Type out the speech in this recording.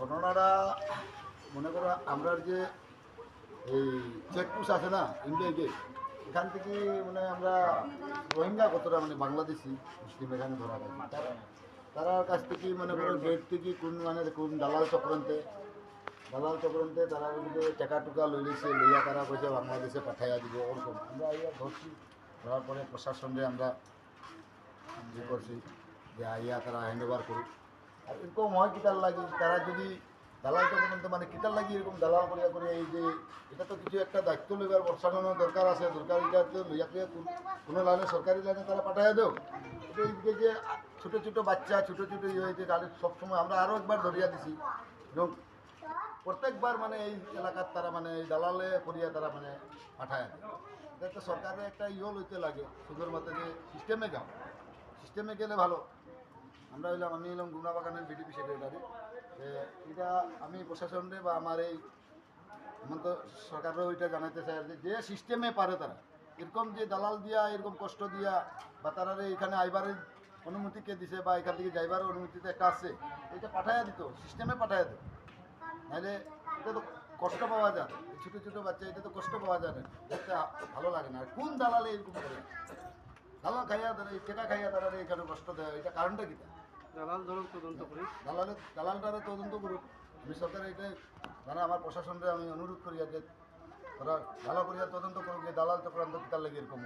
ঘটনাটা, মনে করো আমরা যে এই চেকপোস্ট আছে না ইন্ডিয়া গেট এখান থেকে মানে আমরা রোহিঙ্গা কতটা মানে বাংলাদেশি, মুসলিম এখানে ধরা গেছে তারা কাছ থেকে মনে করো গেট থেকে কোন মানে কোন দালাল চক্রান্তে দালাল চক্রান্তে তারা কিন্তু টাকা টুকা লই লইছে লইয়া তারা কইছে বাংলাদেশে পাঠাইয়া দিব, ওরকম। আমরা আইয়া ধরছি, ধরার পরে প্রশাসনে আমরা ইয়ে করছি যে আইয়া তারা হ্যান্ড ওভার করুক। আর এরকম হয় কিতার লাগি তারা যদি দালাল চক্রান্ত মানে কিতার লাগি এরকম দালাল করিয়া করে এই যে, এটা তো কিছু একটা দায়িত্ব লইবার বর্ষানোর দরকার আছে, দরকার এটা তো লইয়া করিয়া কোনো লাইনে, সরকারি লাইনে তারা পাঠাইয়া দেও। এটা এইদিকে যে ছোটো ছোটো বাচ্চা, ছোটো ছোটো ইয়ে হয়েছে তাদের সবসময় আমরা আরও একবার ধরিয়া দিছি। এবং প্রত্যেকবার মানে এই এলাকার তারা মানে এই দালালে করিয়া তারা মানে পাঠায় এটা সরকারের একটা ইয়ে লইতে লাগে, সুন্দর মতো যে সিস্টেমে যাও। সিস্টেমে গেলে ভালো। আমরা হইলাম আমি হইলাম গুনা বাগানের বিডিপি সেক্রেটারি এটা আমি প্রশাসনে বা আমার এই এমন তো সরকারও ওইটা জানাতে চাই যে যে সিস্টেমে পারে তারা। এরকম যে দালাল দিয়া, এরকম কষ্ট দিয়া, বা তারা এখানে আইবারের অনুমতি কে দিছে, বা এখান থেকে যাইবার অনুমতিতে একটা আছে, এটা পাঠাইয়া দিত সিস্টেমে পাঠাইয়া দিত। নাহলে এটা তো কষ্ট পাওয়া যায় ছোটো ছোটো বাচ্চা, এটা তো কষ্ট পাওয়া যায় না, দেখতে ভালো লাগে না। আর কোন দালালে এরকম করে? দালাল খাইয়া তারা টাকা খাইয়া তারা এখানে কষ্ট দেয়, এটা কারণটা কি? তদন্ত আমি মানে আমার প্রশাসনকে আমি অনুরোধ করি যে তারা ভালো করিয়া তদন্ত করুক, যে দালাল চক্রান্ত কিতার লাগে এরকম।